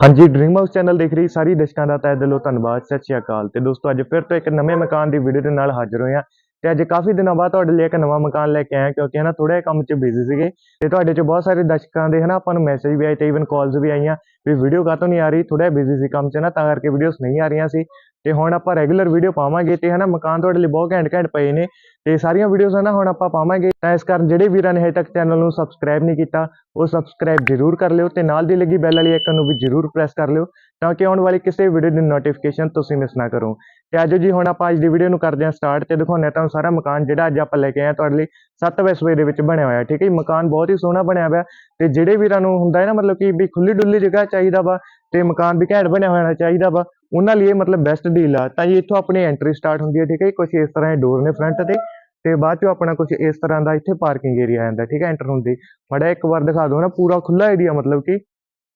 ਹਾਂਜੀ dream house channel ਦੇਖ ਰਹੀ ਸਾਰੀ ਦਰਸ਼ਕਾਂ ਦਾ ਤਹਿ ਦਿਲੋਂ ਧੰਨਵਾਦ, ਸਤਿ ਸ਼੍ਰੀ ਅਕਾਲ। ਤੇ ਦੋਸਤੋ, ਅੱਜ ਫਿਰ ਤੋਂ ਇੱਕ ਨਵੇਂ ਮਕਾਨ ਦੀ ਵੀਡੀਓ ਦੇ ਨਾਲ ਹਾਜ਼ਰ ਹੋਏ ਹਾਂ ਤੇ ਅੱਜ ਕਾਫੀ ਦਿਨਾਂ ਬਾਅਦ ਤੁਹਾਡੇ ਲਈ ਇੱਕ ਨਵਾਂ ਮਕਾਨ ਲੈ ਕੇ ਆਇਆ ਕਿਉਂਕਿ ਨਾ ਥੋੜਾ ਜਿਹਾ ਕੰਮ 'ਚ ਬਿਜ਼ੀ ਸੀਗੇ ਤੇ ਤੁਹਾਡੇ 'ਚ ਬਹੁਤ ਸਾਰੇ ਦਰਸ਼ਕਾਂ ਦੇ ਹਨਾ ਆਪਾਂ ਨੂੰ ਮੈਸੇਜ ਵੀ ਆਏ ਤੇ ਇਵਨ ਕਾਲਸ ਵੀ ਆਈਆਂ ਵੀ ਵੀਡੀਓ ਕਾਹਤੋਂ ਨਹੀਂ ਆ ਰਹੀ ਥੋੜਾ ਜਿਹਾ ਬਿਜ਼ੀ ਸੀ ਕੰਮ 'ਚ ਨਾ, ਤਾਂ ਕਰਕੇ ਵੀਡੀਓਸ ਨਹੀਂ ਆ ਰਹੀਆਂ ਸੀ। ਤੇ ਹੁਣ ਆਪਾਂ ਰੈਗੂਲਰ ਵੀਡੀਓ ਪਾਵਾਂਗੇ ਤੇ ਹਨਾ ਮਕਾਨ ਤੁਹਾਡੇ ਲਈ ਬਹੁਤ ਘੈਂਟ ਘੈਂਟ ਪਏ ਨੇ ਤੇ ਸਾਰੀਆਂ ਵੀਡੀਓਸ ਹਨਾ ਹੁਣ ਆਪਾਂ ਪਾਵਾਂਗੇ। ਤਾਂ ਇਸ ਕਾਰਨ ਜਿਹੜੇ ਵੀਰਾਂ ਨੇ ਹਜੇ ਤੱਕ ਚੈਨਲ ਨੂੰ ਸਬਸਕ੍ਰਾਈਬ ਨਹੀਂ ਕੀਤਾ, ਉਹ ਸਬਸਕ੍ਰਾਈਬ ਜ਼ਰੂਰ ਕਰ ਲਿਓ ਤੇ ਨਾਲ ਦੀ ਲੱਗੀ ਬੈਲ ਵਾਲੀ ਆਈਕਨ ਨੂੰ ਵੀ ਜ਼ਰੂਰ ਪ੍ਰੈਸ ਕਰ ਲਿਓ ਤਾਂ ਕਿ ਆਉਣ ਵਾਲੀ ਕਿਸੇ ਵੀਡੀਓ ਦੀ ਨੋਟੀਫਿਕੇਸ਼ਨ ਤੁਸੀਂ ਮਿਸ ਨਾ ਕਰੋ। ਤੇ ਅੱਜ ਜੀ ਹੁਣ ਆਪਾਂ ਅੱਜ ਦੀ ਵੀਡੀਓ ਨੂੰ ਕਰਦੇ ਹਾਂ ਸਟਾਰਟ ਤੇ ਦਿਖਾਉਂਦੇ ਹਾਂ ਤੁਹਾਨੂੰ ਸਾਰਾ ਮਕਾਨ ਜਿਹੜਾ ਅੱਜ ਆਪਾਂ ਲੈ ਕੇ ਆਏ ਤੁਹਾਡੇ ਲਈ 7 ਵੈਸਵੇ ਦੇ ਵਿੱਚ ਬਣਿਆ ਹੋਇਆ, ਠੀਕ ਹੈ ਮਕਾਨ ਬਹੁਤ ਹੀ ਸੋਹਣਾ ਬਣਿਆ ਹੋਇਆ ਤੇ ਜਿਹੜੇ ਵੀਰਾਂ ਨੂੰ ਹੁੰਦਾ ਹੈ ਨਾ ਮਤਲਬ ਕਿ ਵੀ ਖੁੱਲੀ ਡੁੱਲੀ ਜਗ੍ਹਾ ਚਾਹੀਦਾ ਵਾ ਤੇ ਮਕਾਨ ਵੀ ਘੈਂਟ ਬਣਿਆ ਹੋਣਾ ਚਾਹੀਦਾ ਵਾ, ਉਹਨਾਂ ਲਈ ਇਹ ਮਤਲਬ ਬੈਸਟ ਡੀਲ ਆ। ਤਾਂ ਜੀ ਇੱਥੋਂ ਆਪਣੀ ਐਂਟਰੀ ਸਟਾਰਟ ਹੁੰਦੀ ਹੈ, ਠੀਕ ਹੈ ਜੀ? ਕੁਝ ਇਸ ਤਰ੍ਹਾਂ ਦੇ ਡੋਰ ਨੇ ਫਰੰਟ ਤੇ ਤੇ ਬਾਅਦ ਚੋਂ ਆਪਣਾ ਕੁਝ ਇਸ ਤਰ੍ਹਾਂ ਦਾ ਇੱਥੇ ਪਾਰਕਿੰਗ ਏਰੀਆ ਆਉਂਦਾ ਠੀਕ ਹੈ? ਐਂਟਰ ਹੁੰਦੀ। ਮੜਾ ਇੱਕ ਵਾਰ ਦਿਖਾ ਦਿਓ ਨਾ, ਪੂਰਾ ਖੁੱਲਾ ਏਰੀਆ ਮਤਲਬ ਕਿ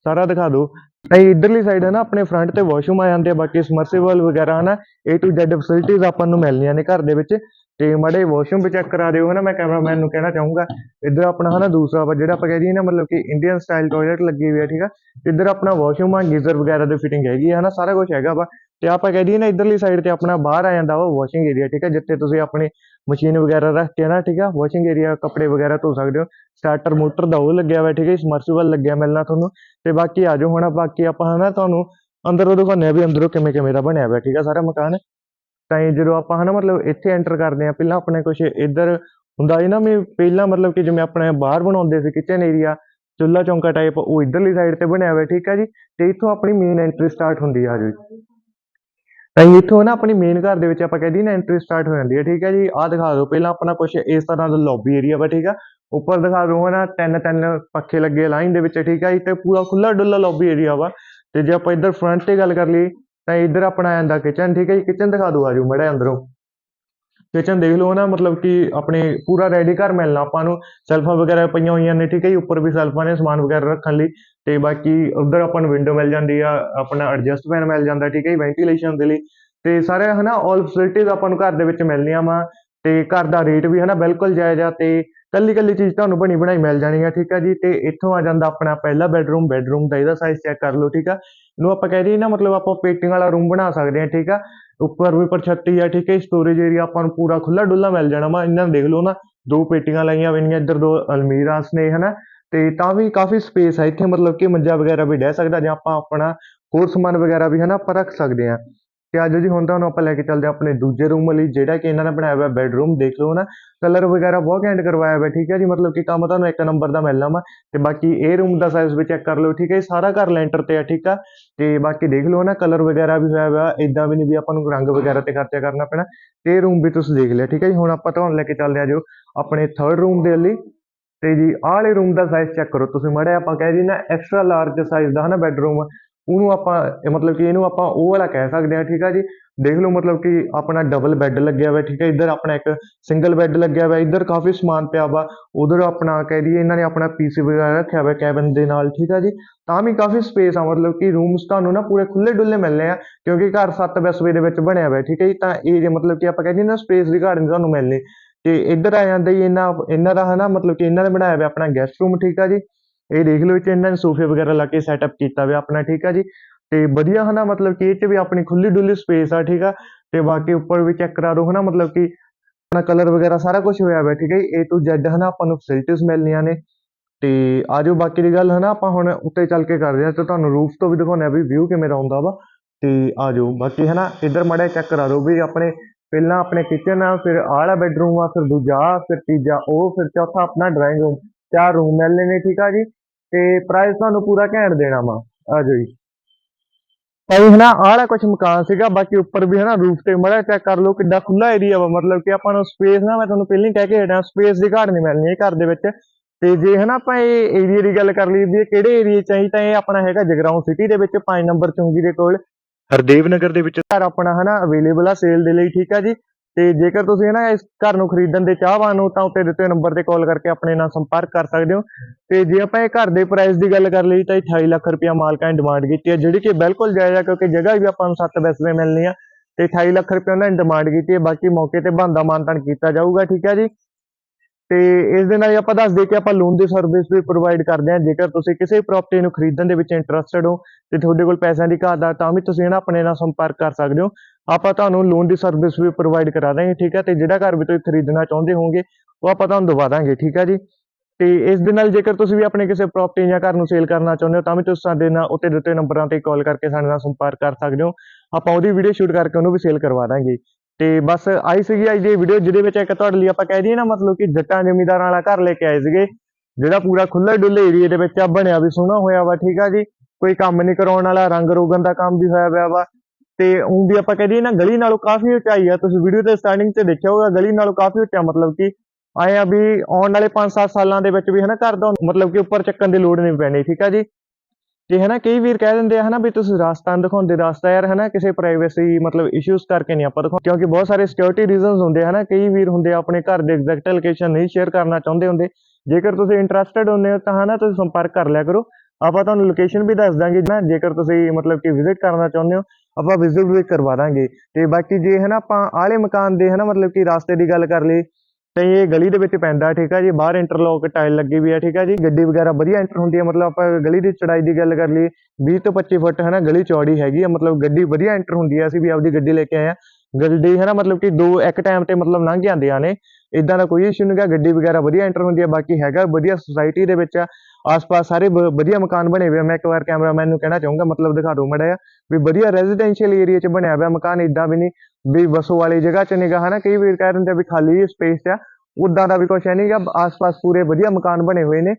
ਸਾਰਾ ਦਿਖਾ ਦਿਓ। ਇਹ ਇਧਰਲੀ ਸਾਈਡ ਹੈ ਨਾ, ਆਪਣੇ ਫਰੰਟ ਤੇ ਵਾਸ਼ਰੂਮ ਆ ਜਾਂਦੇ ਆ, ਬਾਕੀ ਸਮਰਸੀਬਲ ਵਗੈਰਾ, ਹਨਾ, A to Z ਫੈਸਿਲਿਟੀਆਂ ਆਪਾਂ ਨੂੰ ਮਿਲਣੀਆਂ ਨੇ ਘਰ ਦੇ ਵਿੱਚ। ਤੇ ਮੜੇ ਵਾਸ਼ਰੂਮ ਵੀ ਚੈੱਕ ਕਰਾ ਦਿਓ, ਹਨਾ, ਮੈਂ ਕੈਮਰਾਮੈਨ ਨੂੰ ਕਹਿਣਾ ਚਾਹੂੰਗਾ। ਇੱਧਰ ਆਪਣਾ, ਹਨਾ, ਦੂਸਰਾ ਵਾ, ਜਿਹੜਾ ਆਪਾਂ ਕਹਿ ਦਈਏ ਨਾ, ਮਤਲਬ ਕਿ ਇੰਡੀਅਨ ਸਟਾਈਲ ਟਾਇਲਟ ਲੱਗੀ ਹੋਈ ਹੈ ਠੀਕ ਆ। ਇੱਧਰ ਆਪਣਾ ਵਾਸ਼ਰੂਮ ਆ, ਗੀਜ਼ਰ ਵਗੈਰਾ ਦੀ ਫਿਟਿੰਗ ਹੈਗੀ ਆ, ਹਨਾ, ਸਾਰਾ ਕੁਝ ਹੈਗਾ ਵਾ। ਤੇ ਆਪਾਂ ਕਹਿ ਦਈਏ ਨਾ ਇਧਰਲੀ ਸਾਈਡ ਤੇ ਆਪਣਾ ਬਾਹਰ ਆ ਜਾਂਦਾ ਵਾ ਵਾਸ਼ਿੰਗ ਏਰੀਆ ਠੀਕ ਹੈ, ਜਿੱਥੇ ਤੁਸੀਂ ਆਪਣੀ ਮਸ਼ੀਨ ਵਗੈਰਾ ਰੱਖ ਕੇ ਨਾ, ਠੀਕ ਆ ਵਾਸ਼ਿੰਗ ਏਰੀਆ ਕੱਪੜੇ ਵਗੈਰਾ ਧੋ ਸਕਦੇ ਹੋ ਸਟਾਰਟਰ ਮੋਟਰ ਦਾ ਉਹ ਲੱਗਿਆ ਹੋਇਆ ਠੀਕ ਹੈ ਸਮਰਸੀਬਲ ਲੱਗਿਆ ਮਿਲਣਾ ਤੁਹਾਨੂੰ, ਤੇ ਬਾਕੀ ਆ ਹੁਣ ਬਾਕੀ ਆਪਾਂ ਹਨਾ ਤੁਹਾਨੂੰ ਅੰਦਰੋਂ ਦਿਖਾਉਂਦੇ ਆ ਵੀ ਅੰਦਰੋਂ ਕਿਵੇਂ ਕਿਵੇਂ ਦਾ ਬਣਿਆ ਹੋਇਆ ਠੀਕ ਆ ਸਾਰਾ ਮਕਾਨ। ਤਾਂ ਇਹ ਜਦੋਂ ਆਪਾਂ ਹਨਾ ਮਤਲਬ ਇੱਥੇ ਐਂਟਰ ਕਰਦੇ ਆ ਪਹਿਲਾਂ ਆਪਣੇ ਕੁਝ ਇੱਧਰ ਹੁੰਦਾ ਸੀ ਨਾ ਵੀ ਪਹਿਲਾਂ ਮਤਲਬ ਕਿ ਜਿਵੇਂ ਆਪਣੇ ਬਾਹਰ ਬਣਾਉਂਦੇ ਸੀ ਕਿਚਨ ਏਰੀਆ ਚੁੱਲਾ ਚੌਂਕਾ ਟਾਈਪ ਉਹ ਇੱਧਰਲੀ ਸਾਈਡ ਤੇ ਬਣਿਆ ਹੋਇਆ ਠੀਕ ਆ ਜੀ, ਤੇ ਇੱਥੋਂ ਆਪਣੀ ਮੇਨ ਐਂਟਰੀ ਸਟਾਰਟ ਹੁੰਦੀ ਆ ਜੀ। ਤਾਂ ਜੀ ਇੱਥੋਂ ਨਾ ਆਪਣੀ ਮੇਨ ਘਰ ਦੇ ਵਿੱਚ ਆਪਾਂ ਕਹਿੰਦੀ ਨਾ ਐਂਟਰੀ ਸਟਾਰਟ ਹੋ ਜਾਂਦੀ ਹੈ, ਠੀਕ ਹੈ ਜੀ। ਆਹ ਦਿਖਾ ਦਿਓ, ਪਹਿਲਾਂ ਆਪਣਾ ਕੁਝ ਇਸ ਤਰ੍ਹਾਂ ਦਾ ਲੌਬੀ ਏਰੀਆ ਵਾ, ਠੀਕ ਆ। ਉੱਪਰ ਦਿਖਾ ਦਿਓ ਨਾ ਤਿੰਨ ਤਿੰਨ ਪੱਖੇ ਲੱਗੇ ਲਾਈਨ ਦੇ ਵਿੱਚ, ਠੀਕ ਆ ਜੀ, ਤੇ ਪੂਰਾ ਖੁੱਲਾ ਡੁੱਲਾ ਲੌਬੀ ਏਰੀਆ ਵਾ। ਤੇ ਜੇ ਆਪਾਂ ਇੱਧਰ ਫਰੰਟ ਤੇ ਗੱਲ ਕਰ ਲਈ ਤਾਂ ਇੱਧਰ ਆਪਣਾ ਆ ਜਾਂਦਾ ਕਿਚਨ ਠੀਕ ਹੈ ਜੀ। ਕਿਚਨ ਦਿਖਾ ਦਿਓ ਆਜੋ ਮੜਾ ਅੰਦਰੋਂ। ਕਿਚਨ ਦੇਖ ਲਓ ਨਾ, ਮਤਲਬ ਕਿ ਆਪਣੇ ਪੂਰਾ ਰੈਡੀ ਘਰ ਮਿਲਣਾ ਆਪਾਂ ਨੂੰ। ਸੈਲਫਾਂ ਵਗੈਰਾ ਪਈਆਂ ਹੋਈਆਂ ਨੇ, ਠੀਕ ਹੈ ਜੀ, ਉੱਪਰ ਵੀ ਸੈਲਫਾਂ ਨੇ ਸਮਾਨ ਵਗੈਰਾ ਰੱਖਣ ਲਈ। ਤੇ ਬਾਕੀ ਉਧਰ ਆਪਾਂ ਨੂੰ ਵਿੰਡੋ ਮਿਲ ਜਾਂਦੀ ਆ, ਆਪਣਾ ਐਡਜਸਟ ਫੈਨ ਮਿਲ ਜਾਂਦਾ, ਠੀਕ ਹੈ ਜੀ ਵੈਂਟੀਲੇਸ਼ਨ ਦੇ ਲਈ। ਤੇ ਸਾਰੇ ਹਨਾ ਆਲ ਫੈਸਿਲਿਟੀਜ਼ ਆਪਾਂ ਨੂੰ ਘਰ ਦੇ ਵਿੱਚ ਮਿਲਣੀਆਂ ਵਾ। ਤੇ ਘਰ ਦਾ ਰੇਟ ਵੀ ਹਨਾ, ਬਿਲਕੁਲ ਜਾਇਜ਼ ਆ। ਤੇ ਕੱਲੀ ਕੱਲੀ ਚੀਜ਼ ਤੁਹਾਨੂੰ ਬਣੀ ਬਣਾਈ ਮਿਲ ਜਾਣੀ ਆ ਠੀਕ ਆ ਜੀ। ਤੇ ਇੱਥੋਂ ਆ ਜਾਂਦਾ ਆਪਣਾ ਪਹਿਲਾ ਬੈਡਰੂਮ ਬੈਡਰੂਮ ਦਾ ਇਹਦਾ ਸਾਈਜ਼ ਚੈੱਕ ਕਰ ਲਓ, ਠੀਕ ਆ ਇਹਨੂੰ ਆਪਾਂ ਕਹਿ ਦਈਏ ਨਾ, ਮਤਲਬ ਆਪਾਂ ਪੇਟਿੰਗ ਵਾਲਾ ਰੂਮ ਬਣਾ ਸਕਦੇ ਆ ਠੀਕ ਆ ਉੱਪਰ ਵੀ ਛੱਤੀ ਆ, ਠੀਕ ਹੈ ਸਟੋਰੇਜ ਏਰੀਆ ਆਪਾਂ ਨੂੰ ਪੂਰਾ ਖੁੱਲਾ ਡੁੱਲਾ ਮਿਲ ਜਾਣਾ ਵਾ, ਇਹਨਾਂ ਨੂੰ ਦੇਖ ਲਓ ਨਾ, ਦੋ ਪੇਟੀਆਂ ਲਾਈਆਂ ਹੋਈਆਂ ਇੱਧਰ, ਦੋ ਅਲਮੀਰਾਸ ਨੇ ਹਨਾ, ਤੇ ਤਾਂ ਵੀ ਕਾਫੀ ਸਪੇਸ ਹੈ ਇੱਥੇ ਮਤਲਬ ਕਿ ਮੰਜਾ ਵਗੈਰਾ ਵੀ ਡਹਿ ਸਕਦਾ ਜਾਂ ਆਪਾਂ ਆਪਣਾ ਹੋਰ ਸਮਾਨ ਵਗੈਰਾ ਵੀ, ਹਨਾ, ਆਪਾਂ ਰੱਖ ਸਕਦੇ ਆ ਤੇ ਅੱਜ ਜੀ ਹੁਣ ਤੁਹਾਨੂੰ ਆਪਾਂ ਲੈ ਕੇ ਚੱਲਦੇ ਹਾਂ ਆਪਣੇ ਦੂਜੇ ਰੂਮ ਲਈ, ਜਿਹੜਾ ਕਿ ਇਹਨਾਂ ਨੇ ਬਣਾਇਆ ਹੋਇਆ ਬੈਡਰੂਮ ਦੇਖ ਲਓ ਨਾ ਕਲਰ ਵਗੈਰਾ ਬਹੁਤ ਘੈਂਟ ਕਰਵਾਇਆ ਹੋਇਆ, ਠੀਕ ਹੈ ਜੀ? ਮਤਲਬ ਕਿ ਕੰਮ ਤੁਹਾਨੂੰ ਇੱਕ ਨੰਬਰ ਦਾ ਮਿਲਣਾ ਵਾ ਤੇ ਬਾਕੀ ਇਹ ਰੂਮ ਦਾ ਸਾਈਜ਼ ਵੀ ਚੈੱਕ ਕਰ ਲਓ, ਠੀਕ ਹੈ ਸਾਰਾ ਘਰ ਲੈਂਟਰ ਤੇ ਆ, ਠੀਕ ਆ? ਤੇ ਬਾਕੀ ਦੇਖ ਲਓ ਨਾ ਕਲਰ ਵਗੈਰਾ ਵੀ ਹੋਇਆ ਹੋਇਆ ਇਦਾਂ ਵੀ ਨਹੀਂ ਵੀ ਆਪਾਂ ਨੂੰ ਰੰਗ ਵਗੈਰਾ ਤੇ ਖਰਚਾ ਕਰਨਾ ਪੈਣਾ। ਤੇ ਇਹ ਰੂਮ ਵੀ ਤੁਸੀਂ ਦੇਖ ਲਿਆ, ਠੀਕ ਹੈ ਜੀ? ਹੁਣ ਆਪਾਂ ਤੁਹਾਨੂੰ ਲੈ ਕੇ ਚੱਲਦੇ ਆ ਜੋ ਆਪਣੇ ਥਰਡ ਰੂਮ ਦੇ ਲਈ। ਤੇ ਜੀ, ਆਹ ਵਾਲੇ ਰੂਮ ਦਾ ਸਾਈਜ਼ ਚੈੱਕ ਕਰੋ। ਤੁਸੀਂ ਮੜਿਆ ਆਪਾਂ ਕਹਿ ਜੀ ਨਾ ਐਕਸਟਰਾ ਲਾਰਜ ਸਾਈਜ਼ ਦਾ ਹਨਾ ਬੈਡਰੂਮ ਉਹਨੂੰ ਆਪਾਂ, ਇਹ ਮਤਲਬ ਕਿ ਇਹਨੂੰ ਆਪਾਂ ਉਹ ਵਾਲਾ ਕਹਿ ਸਕਦੇ ਹਾਂ, ਠੀਕ ਆ ਜੀ? ਦੇਖ ਲਓ ਮਤਲਬ ਕਿ ਆਪਣਾ ਡਬਲ ਬੈੱਡ ਲੱਗਿਆ ਹੋਇਆ, ਠੀਕ ਹੈ ਇੱਧਰ ਆਪਣਾ ਇੱਕ ਸਿੰਗਲ ਬੈੱਡ ਲੱਗਿਆ ਹੋਇਆ, ਇੱਧਰ ਕਾਫੀ ਸਮਾਨ ਪਿਆ ਵਾ। ਉਧਰ ਆਪਣਾ ਕਹਿ ਦਈਏ, ਇਹਨਾਂ ਨੇ ਆਪਣਾ ਪੀਸੀ ਵਗੈਰਾ ਰੱਖਿਆ ਹੋਇਆ ਕੈਬਨ ਦੇ ਨਾਲ, ਠੀਕ ਆ ਜੀ? ਤਾਂ ਵੀ ਕਾਫੀ ਸਪੇਸ ਆ, ਮਤਲਬ ਕਿ ਰੂਮਸ ਤੁਹਾਨੂੰ ਨਾ ਪੂਰੇ ਖੁੱਲੇ ਡੁੱਲੇ ਮਿਲਨੇ ਆ, ਕਿਉਂਕਿ ਘਰ 7 ਬੈਸਵੇ ਦੇ ਵਿੱਚ ਬਣਿਆ ਹੋਇਆ, ਠੀਕ ਹੈ ਜੀ? ਤਾਂ ਇਹ ਜੇ ਮਤਲਬ ਕਿ ਆਪਾਂ ਕਹਿੰਦੇ ਨਾ ਸਪੇਸ ਦੀ ਘਾਟ ਨਹੀਂ ਤੁਹਾਨੂੰ ਮਿਲਣੀ। ਤੇ ਇੱਧਰ ਆ ਜਾਂਦਾ ਜੀ, ਇਹਨਾਂ ਇਹਨਾਂ ਦਾ ਹਨਾ, ਮਤਲਬ ਕਿ ਇਹਨਾਂ ਨੇ ਬਣਾਇਆ ਹੋਇਆ ਆਪਣਾ ਗੈਸਟ ਰੂਮ ਠੀਕ ਆ ਜੀ? ਇਹ ਦੇਖ ਲਓ ਇਹ 'ਚ ਇਹਨਾਂ ਨੇ ਸੋਫੇ ਵਗੈਰਾ ਲਾ ਕੇ ਸੈਟਅਪ ਕੀਤਾ ਹੋਇਆ ਆਪਣਾ, ਠੀਕ ਆ ਜੀ? ਤੇ ਵਧੀਆ ਹਨਾ, ਮਤਲਬ ਕਿ ਇਹ 'ਚ ਵੀ ਆਪਣੀ ਖੁੱਲੀ ਡੁੱਲੀ ਸਪੇਸ ਆ, ਠੀਕ ਆ? ਤੇ ਬਾਕੀ ਉੱਪਰ ਵੀ ਚੈੱਕ ਕਰਾ ਦਿਓ ਹਨਾ, ਮਤਲਬ ਕਿ ਆਪਣਾ ਕਲਰ ਵਗੈਰਾ ਸਾਰਾ ਕੁਝ ਹੋਇਆ ਹੋਇਆ, ਠੀਕ ਹੈ ਜੀ? A to Z ਹਨਾ, ਆਪਾਂ ਨੂੰ ਫੈਸਿਲਿਟੀਜ਼ ਮਿਲਣੀਆਂ ਨੇ। ਤੇ ਆਜੋ ਬਾਕੀ ਦੀ ਗੱਲ ਹਨਾ, ਆਪਾਂ ਹੁਣ ਉੱਤੇ ਚੱਲ ਕੇ ਕਰਦੇ ਹਾਂ ਤੇ ਤੁਹਾਨੂੰ ਰੂਫ ਤੋਂ ਵੀ ਦਿਖਾਉਂਦੇ ਆ ਵੀ ਵਿਊ ਕਿਵੇਂ ਦਾ ਆਉਂਦਾ ਵਾ। ਤੇ ਆਜੋ ਬਾਕੀ ਹਨਾ, ਇੱਧਰ ਮੜਾ ਚੈੱਕ ਕਰਾ ਦਿਓ ਵੀ ਆਪਣੇ, ਪਹਿਲਾਂ ਆਪਣੇ ਕਿਚਨ ਆ, ਫਿਰ ਆਲਾ ਬੈਡਰੂਮ ਆ, ਫਿਰ ਦੂਜਾ, ਫਿਰ ਤੀਜਾ, ਉਹ, ਫਿਰ ਚੌਥਾ ਆਪਣਾ ਡਰਾਇੰਗ ਰੂਮ ਚਾਰ ਰੂਮ ਮਿਲਨੇ ਨੇ ਠੀਕ ਆ ਜੀ? ਤੇ ਪ੍ਰਾਈਸ ਤੁਹਾਨੂੰ ਪੂਰਾ ਘੈਂਟ ਦੇਣਾ ਵਾ। ਆਜੋ ਜੀ। ਭਾਈ ਹਨਾ ਆਹ ਵਾਲਾ ਕੁਝ ਮਕਾਨ ਸੀਗਾ ਬਾਕੀ ਉੱਪਰ ਵੀ ਹਨਾ ਰੂਫ ਤੇ ਮੜਾ ਚੈੱਕ ਕਰ ਲਓ ਕਿੱਡਾ ਖੁੱਲਾ ਏਰੀਆ ਵਾ। ਮਤਲਬ ਕਿ ਆਪਾਂ ਨੂੰ ਸਪੇਸ ਨਾ ਮੈਂ ਤੁਹਾਨੂੰ ਪਹਿਲਾਂ ਹੀ ਕਹਿ ਕੇ ਹਟਿਆ ਸਪੇਸ ਦੀ ਘਾਟ ਨਹੀਂ ਮਿਲਣੀ ਇਹ ਘਰ ਦੇ ਵਿੱਚ। ਤੇ ਜੇ ਹਨਾ ਆਪਾਂ ਇਹ ਏਰੀਆ ਦੀ ਗੱਲ ਕਰ ਲਈ ਵੀ ਕਿਹੜੇ ਏਰੀਆ ਚ ਆਈ ਤਾਂ ਇਹ ਆਪਣਾ ਹੈਗਾ ਜਗਰਾਉਂ ਸਿਟੀ ਦੇ ਵਿੱਚ 5 ਨੰਬਰ ਚੁੰਗੀ ਦੇ ਕੋਲ। ਹਰਦੇਵ ਨਗਰ ਦੇ ਵਿੱਚ। ਘਰ ਆਪਣਾ ਹਨਾ ਅਵੇਲੇਬਲ ਆ ਸੇਲ ਦੇ ਲਈ ਠੀਕ ਆ ਜੀ। ਤੇ ਜੇਕਰ ਤੁਸੀਂ ਹਨਾ ਇਸ ਘਰ ਨੂੰ ਖਰੀਦਣ ਦੇ ਚਾਹਵਾਨ ਹੋ, ਤਾਂ ਉੱਤੇ ਦਿੱਤੇ ਨੰਬਰ ਤੇ ਕਾਲ ਕਰਕੇ ਆਪਣੇ ਨਾਲ ਸੰਪਰਕ ਕਰ ਸਕਦੇ ਹੋ। ਤੇ ਜੇ ਆਪਾਂ ਇਹ ਘਰ ਦੇ ਪ੍ਰਾਈਸ ਦੀ ਗੱਲ ਕਰ ਲਈ ਤਾਂ ਇਹ 28 ਲੱਖ ਰੁਪਇਆ ਮਾਲਕਾਂ ਨੇ ਡਿਮਾਂਡ ਕੀਤੀ ਹੈ, ਜਿਹੜੀ ਕਿ ਬਿਲਕੁਲ ਜਾਇਜ਼ ਆ, ਕਿਉਂਕਿ ਜਗ੍ਹਾ ਵੀ ਆਪਾਂ ਨੂੰ 7 ਬੈਸਵੇਂ ਮਿਲਣੀ ਆ। ਤੇ 28 ਲੱਖ ਰੁਪਇਆ ਉਹਨਾਂ ਨੇ ਡਿਮਾਂਡ ਕੀਤੀ ਹੈ, ਬਾਕੀ ਮੌਕੇ ਤੇ ਬੰਦਾ ਮਾਨਤਾਨ ਕੀਤਾ ਜਾਊਗਾ, ਠੀਕ ਹੈ ਜੀ? ਤੇ ਇਸ ਦੇ ਨਾਲ ਹੀ ਆਪਾਂ ਦੱਸ ਦਈਏ ਕਿ ਆਪਾਂ ਲੋਨ ਦੀ ਸਰਵਿਸ ਵੀ ਪ੍ਰੋਵਾਈਡ ਕਰਦੇ ਹਾਂ। ਜੇਕਰ ਤੁਸੀਂ ਕਿਸੇ ਪ੍ਰਾਪਰਟੀ ਨੂੰ ਖਰੀਦਣ ਦੇ ਵਿੱਚ ਇੰਟਰਸਟਿਡ ਹੋ, ਤੇ ਤੁਹਾਡੇ ਕੋਲ ਪੈਸਿਆਂ ਦੀ ਘਾਟ ਆ, ਤਾਂ ਵੀ ਤੁਸੀਂ ਨਾ ਆਪਣੇ ਨਾਲ ਸੰਪਰਕ ਕਰ ਸਕਦੇ ਹੋ। ਆਪਾਂ ਤੁਹਾਨੂੰ ਲੋਨ ਦੀ ਸਰਵਿਸ ਵੀ ਪ੍ਰੋਵਾਈਡ ਕਰਾ ਦਾਂਗੇ, ਠੀਕ ਹੈ? ਤੇ ਜਿਹੜਾ ਘਰ ਵੀ ਤੁਸੀਂ ਖਰੀਦਣਾ ਚਾਹੁੰਦੇ ਹੋਵੋਗੇ, ਉਹ ਆਪਾਂ ਤੁਹਾਨੂੰ ਦਵਾ ਦਾਂਗੇ, ਠੀਕ ਹੈ ਜੀ? ਤੇ ਇਸ ਦੇ ਨਾਲ ਜੇਕਰ ਤੁਸੀਂ ਵੀ ਆਪਣੇ ਕਿਸੇ ਪ੍ਰਾਪਰਟੀ ਜਾਂ ਘਰ ਨੂੰ ਸੇਲ ਕਰਨਾ ਚਾਹੁੰਦੇ ਹੋ, ਤਾਂ ਵੀ ਤੁਸੀਂ ਸਾਡੇ ਨਾਲ ਉੱਤੇ ਦਿੱਤੇ ਨੰਬਰਾਂ ਤੇ ਕਾਲ ਕਰਕੇ ਸਾਡੇ ਨਾਲ ਸੰਪਰਕ ਕਰ ਸਕਦੇ ਹੋ। ਆਪਾਂ ਉਹਦੀ ਵੀਡੀਓ ਸ਼ੂਟ ਕਰਕੇ ਉਹਨੂੰ ਵੀ ਸੇਲ ਕਰਵਾ ਦਾਂਗੇ। ਤੇ ਬਸ ਆਈ ਸੀਗੀ ਅੱਜ ਦੀ ਵੀਡੀਓ ਜਿਹਦੇ ਵਿੱਚ ਇੱਕ ਤੁਹਾਡੇ ਲਈ ਆਪਾਂ ਕਹਿ ਦਈਏ ਨਾ ਮਤਲਬ ਕਿ ਜੱਟਾਂ ਜ਼ਮੀਂਦਾਰਾਂ ਵਾਲਾ ਘਰ ਲੈ ਕੇ ਆਏ ਸੀਗੇ, ਜਿਹੜਾ ਪੂਰਾ ਖੁੱਲੇ ਡੁੱਲੇ ਏਰੀਏ ਦੇ ਵਿੱਚ ਆ ਬਣਿਆ ਵੀ ਸੋਹਣਾ ਹੋਇਆ ਵਾ, ਠੀਕ ਆ ਜੀ? ਕੋਈ ਕੰਮ ਨਹੀਂ ਕਰਾਉਣ ਵਾਲਾ, ਰੰਗ ਰੋਗਨ ਦਾ ਕੰਮ ਵੀ ਹੋਇਆ ਪਿਆ ਵਾ। ਤੇ ਉਹ ਵੀ ਆਪਾਂ ਕਹਿ ਦਈਏ ਨਾ ਗਲੀ ਨਾਲੋਂ ਕਾਫੀ ਉਚਾਈ ਆ। ਤੁਸੀਂ ਵੀਡੀਓ ਦੇ ਸਟਾਰਟਿੰਗ ਤੇ ਦੇਖਿਆ ਹੋਗਾ ਗਲੀ ਨਾਲੋਂ ਕਾਫੀ ਉੱਚਾ ਮਤਲਬ ਕਿ ਆਏ ਆ ਵੀ ਆਉਣ ਵਾਲੇ 5-7 ਸਾਲਾਂ ਦੇ ਵਿੱਚ ਵੀ ਹਨਾ ਘਰ ਦਾ ਮਤਲਬ ਕਿ ਉੱਪਰ ਚੱਕਣ ਦੀ ਲੋੜ ਨਹੀਂ ਪੈਣੀ, ਠੀਕ ਆ ਜੀ? ਤੇ ਹਨਾ ਕਈ ਵੀਰ ਕਹਿ ਦਿੰਦੇ ਆ ਹਨਾ ਵੀ ਤੁਸੀਂ ਰਾਸਤਾ ਦਿਖਾਉਂਦੇ, ਰਾਸਤਾ ਯਾਰ ਹਨਾ ਕਿਸੇ ਪ੍ਰਾਈਵੇਸੀ ਮਤਲਬ ਇਸ਼ੂਜ਼ ਕਰਕੇ ਨਹੀਂ ਆਪਾਂ ਦਿਖਾਉਂਦੇ। ਕਿਉਂਕਿ ਬਹੁਤ ਸਾਰੇ ਸਿਕਿਉਰਿਟੀ ਰੀਜ਼ਨਸ ਹੁੰਦੇ ਆ ਹਨਾ, ਕਈ ਵੀਰ ਹੁੰਦੇ ਆਪਣੇ ਘਰ ਦੇ ਐਗਜ਼ੈਕਟ ਲੋਕੇਸ਼ਨ ਨਹੀਂ ਸ਼ੇਅਰ ਕਰਨਾ ਚਾਹੁੰਦੇ ਹੁੰਦੇ। ਜੇਕਰ ਤੁਸੀਂ ਇੰਟਰਸਟਿਡ ਹੁੰਦੇ ਹੋ ਤਾਂ ਹਨਾ ਤੁਸੀਂ ਸੰਪਰਕ ਕਰ ਲਿਆ ਕਰੋ। ਆਪਾਂ ਤੁਹਾਨੂੰ ਲੋਕੇਸ਼ਨ ਵੀ ਦੱਸ ਦਾਂਗੇ ਨਾ, ਜੇਕਰ ਤੁਸੀਂ ਮਤਲਬ ਕਿ ਵਿਜ਼ਿਟ ਕਰਨਾ ਚਾਹੁੰਦੇ ਹੋ। ਆਪਾਂ ਵਿਜ਼ਿਟ ਵੀ ਕਰਵਾ ਦਾਂਗੇ। ਤੇ ਬਾਕੀ ਜੇ ਹਨਾ ਆਪਾਂ ਆਲੇ ਮਕਾਨ ਦੇ ਹਨਾ ਮਤਲਬ ਕਿ ਰਾਸਤੇ ਦੀ ਗੱਲ ਕਰ ਲਈ ਤੇ ਇਹ ਗਲੀ ਦੇ ਵਿੱਚ ਪੈਂਦਾ, ਠੀਕ ਆ ਜੀ? ਬਾਹਰ ਇੰਟਰਲੋਕ ਟਾਈਲ ਲੱਗੀ ਵੀ ਆ, ਠੀਕ ਆ ਜੀ? ਗੱਡੀ ਵਗੈਰਾ ਵਧੀਆ ਐਂਟਰ ਹੁੰਦੀ ਹੈ ਮਤਲਬ ਆਪਾਂ ਗਲੀ ਦੀ ਚੜਾਈ ਦੀ ਗੱਲ ਕਰ ਲਈ 20 ਤੋਂ 25 ਫੁੱਟ ਹੈ ਨਾ ਗਲੀ ਚੌੜੀ ਹੈਗੀ ਆ, ਮਤਲਬ ਗੱਡੀ ਵਧੀਆ ਐਂਟਰ ਹੁੰਦੀ ਹੈ ਅਸੀਂ ਵੀ ਆਪਦੀ ਗੱਡੀ ਲੈ ਕੇ ਆਏ ਆ। ਗੱਡੀ ਹੈ ਨਾ ਮਤਲਬ ਕਿ ਦੋ, ਇੱਕ ਟਾਈਮ ਤੇ ਮਤਲਬ ਲੰਘ ਜਾਂਦੀਆਂ ਨੇ। ਇਦਾਂ ਦਾ ਕੋਈ ਇਸ਼ੂ ਨਹੀਂ ਨਹੀਂਗਾ ਗੱਡੀ ਵਗੈਰਾ ਵਧੀਆ ਐਂਟਰ ਹੁੰਦੀ ਹੈ ਬਾਕੀ ਹੈਗਾ ਵਧੀਆ ਸੁਸਾਇਟੀ ਦੇ ਵਿੱਚ ਆਸ-ਪਾਸ ਸਾਰੇ ਵਧੀਆ ਮਕਾਨ ਬਣੇ ਹੋਏ ਆ। ਮੈਂ ਇੱਕ ਵਾਰ ਕੈਮਰਾਮੈਨ ਨੂੰ ਕਹਿਣਾ ਚਾਹੂੰਗਾ, ਮਤਲਬ ਦਿਖਾ ਦਿਓ ਮੜਾ ਵੀ ਵਧੀਆ ਰੈਜ਼ੀਡੈਂਸ਼ੀਅਲ ਏਰੀਆ 'ਚ ਬਣਿਆ ਹੋਇਆ ਮਕਾਨ ਇਦਾਂ ਵੀ ਨਹੀਂ, ਵੀ ਵਸੋਂ ਵਾਲੀ ਜਗ੍ਹਾ 'ਚ ਨਿਗਾ, ਹਨਾ? ਕਈ ਵੀਰ ਕਹਿ ਦਿੰਦੇ ਆ ਵੀ ਖਾਲੀ ਸਪੇਸ ਆ ਉਦਾਂ ਦਾ ਵੀ ਕੁਛ ਹੈ ਨਹੀਂਗਾ, ਆਸ-ਪਾਸ ਪੂਰੇ ਵਧੀਆ ਮਕਾਨ ਬਣੇ ਹੋਏ ਨੇ,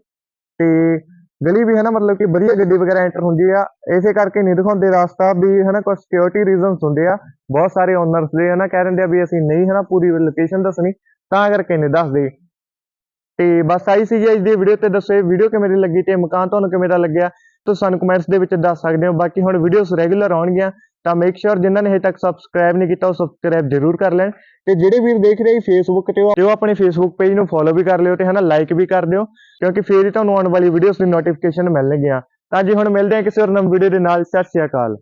ਤੇ ਗਲੀ ਵੀ ਹੈ ਨਾ ਮਤਲਬ ਕਿ ਵਧੀਆ ਗੱਡੀ ਵਗੈਰਾ ਐਂਟਰ ਹੁੰਦੀ ਆ, ਇਸੇ ਕਰਕੇ ਨਹੀਂ ਦਿਖਾਉਂਦੇ ਰਸਤਾ ਵੀ ਹੈ ਨਾ ਕੁਝ ਸਿਕਿਉਰਿਟੀ ਰੀਜ਼ਨਸ ਹੁੰਦੇ ਆ, ਬਹੁਤ ਸਾਰੇ ਓਨਰਸ ਦੇ ਹੈ ਨਾ ਕਹਿ ਦਿੰਦੇ ਆ ਵੀ ਅਸੀਂ ਨਹੀਂ ਹੈ ਨਾ ਪੂਰੀ ਲੋਕੇਸ਼ਨ ਦੱਸਣੀ ਤਾਂ ਕਰਕੇ ਨਹੀਂ ਦੱਸਦੇ ਤੇ ਬਸ ਆਈ ਸੀ ਜੀ ਅੱਜ ਦੀ ਵੀਡੀਓ ਤੇ ਦੱਸੋ ਇਹ ਵੀਡੀਓ ਕਿਵੇਂ ਦੀ ਲੱਗੀ ਤੇ ਮਕਾਨ ਤੁਹਾਨੂੰ ਕਿਵੇਂ ਦਾ ਲੱਗਿਆ। ਤੁਸੀਂ ਸਾਨੂੰ ਕਮੈਂਟਸ ਦੇ ਵਿੱਚ ਦੱਸ ਸਕਦੇ ਹੋ। ਬਾਕੀ ਹੁਣ ਵੀਡੀਓਸ ਰੈਗੂਲਰ ਆਉਣਗੀਆਂ, ਤਾਂ ਮੇਕ ਸ਼ੋਰ ਜਿਨ੍ਹਾਂ ਨੇ ਹਜੇ ਤੱਕ ਸਬਸਕ੍ਰਾਈਬ ਨਹੀਂ ਕੀਤਾ ਉਹ ਸਬਸਕ੍ਰਾਈਬ ਜ਼ਰੂਰ ਕਰ ਲੈਣ। ਤੇ ਜਿਹੜੇ ਵੀਰ ਦੇਖ ਰਹੇ ਫੇਸਬੁੱਕ ਤੇ ਉਹ ਆਪਣੇ ਫੇਸਬੁੱਕ ਪੇਜ ਨੂੰ ਫੋਲੋ ਵੀ ਕਰ ਲਿਓ ਤੇ ਹਨਾ ਲਾਈਕ ਵੀ ਕਰ ਦਿਓ, ਕਿਉਂਕਿ ਫੇਰ ਹੀ ਤੁਹਾਨੂੰ ਆਉਣ ਵਾਲੀ ਵੀਡੀਓਸ ਦੀ ਨੋਟੀਫਿਕੇਸ਼ਨ ਮਿਲਣਗੀਆਂ। ਤਾਂ ਜੀ ਹੁਣ ਮਿਲਦੇ ਹਾਂ ਕਿਸੇ ਹੋਰ ਨਵੀਂ ਵੀਡੀਓ ਦੇ ਨਾਲ। ਸਤਿ ਸ਼੍ਰੀ ਅਕਾਲ।